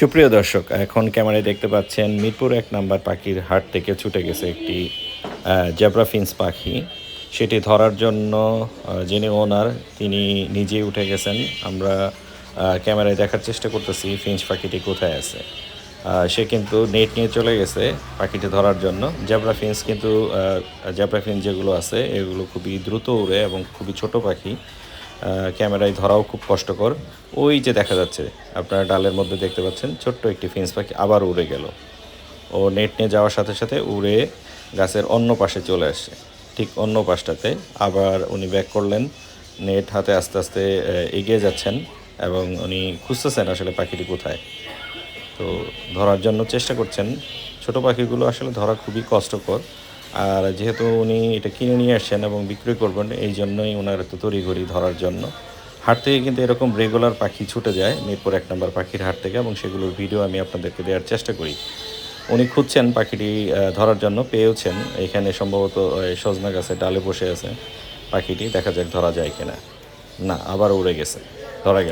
সুপ্রিয় দর্শক, এখন ক্যামেরায় দেখতে পাচ্ছেন মিরপুর এক নাম্বার পাখির হাট থেকে ছুটে গেছে একটি জেব্রা ফিন্স পাখি। সেটি ধরার জন্য যিনি ওনার, তিনি নিজেই উঠে গেছেন। আমরা ক্যামেরায় দেখার চেষ্টা করতেছি ফিন্স পাখিটি কোথায় আছে। সে কিন্তু নেট নিয়ে চলে গেছে পাখিটি ধরার জন্য। জেব্রা ফিন্স কিন্তু জেব্রা ফিন্স যেগুলো আছে, এগুলো খুবই দ্রুত উড়ে এবং খুবই ছোট পাখি। ক্যামেরায় ধরাও খুব কষ্টকর। ওই যে দেখা যাচ্ছে, আপনারা ডালের মধ্যে দেখতে পাচ্ছেন, ছোট্ট একটি ফিন্স পাখি আবার উড়ে গেল। ও নেট নিয়ে যাওয়ার সাথে সাথে উড়ে গাছের অন্য পাশে চলে আসে। ঠিক অন্য পাশটাতে আবার উনি ব্যাক করলেন, নেট হাতে আস্তে আস্তে এগিয়ে যাচ্ছেন এবং উনি খুঁজতেছেন আসলে পাখিটি কোথায়। তো ধরার জন্য চেষ্টা করছেন। ছোট পাখিগুলো আসলে ধরা খুবই কষ্টকর। আর যেহেতু উনি এটা কিনে নিয়ে আসছেন এবং বিক্রি করবেন, এই জন্যই ওনার এত তড়িঘড়ি ধরার জন্য। হাট থেকে কিন্তু এরকম রেগুলার পাখি ছুটে যায়, মিরপুর এক নম্বর পাখির হাট থেকে, এবং সেগুলোর ভিডিও আমি আপনাদেরকে দেওয়ার চেষ্টা করি। উনি খুঁজছেন পাখিটি ধরার জন্য, পেয়েওছেন। এখানে সম্ভবত সজনা গাছে ডালে বসে আছে পাখিটি, দেখা যাক ধরা যায় কিনা। না, আবার উড়ে গেছে, ধরা গেল।